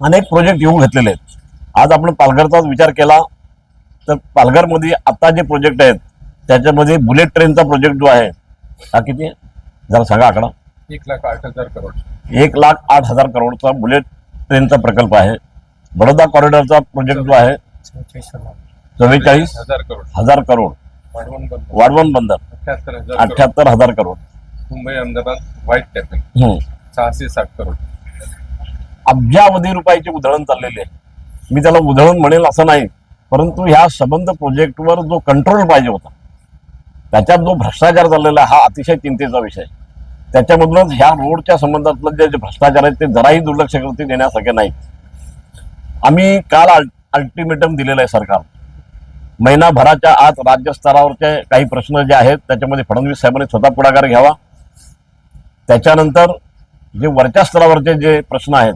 अनेक प्रोजेक्ट येऊन घेतलेले आहेत. आज आपण पालघरचाच विचार केला तर पालघरमध्ये आता जे प्रोजेक्ट आहेत त्याच्यामध्ये बुलेट ट्रेनचा प्रोजेक्ट जो आहे हा किती जरा सांगा आकडा. एक लाख आठ हजार करोड. एक लाख आठ हजार करोडचा बुलेट ट्रेनचा प्रकल्प आहे. बडोदा कॉरिडॉरचा प्रोजेक्ट जो आहे चव्वेचाळीस हजार. करोड. हजार करोड. वाढवण बंद वाढवण बंदर. अठ्याहत्तर हजार करोड. अठ्याहत्तर हजार crore. Mumbai Ahmedabad white tapping. सहाशे साठ करोड. अब्जावधी रुपयाची उधळण चाललेली आहे. मी त्याला उधळण म्हणेल असं नाही परंतु ह्या संबंध प्रोजेक्टवर जो कंट्रोल पाहिजे होता त्याच्यात जो भ्रष्टाचार चाललेला हा अतिशय चिंतेचा विषय त्याच्यामधूनच ह्या रोडच्या संबंधातलं जे भ्रष्टाचार आहेत ते जराही दुर्लक्ष कृती देण्यासारखे नाही. आम्ही काल अल्टिमेटम दिलेलं आहे सरकार. महिनाभराच्या आत राज्यस्तरावरचे काही प्रश्न जे आहेत त्याच्यामध्ये फडणवीस साहेबांनी स्वतः पुढाकार घ्यावा. त्याच्यानंतर जे वरच्या स्तरावरचे जे प्रश्न आहेत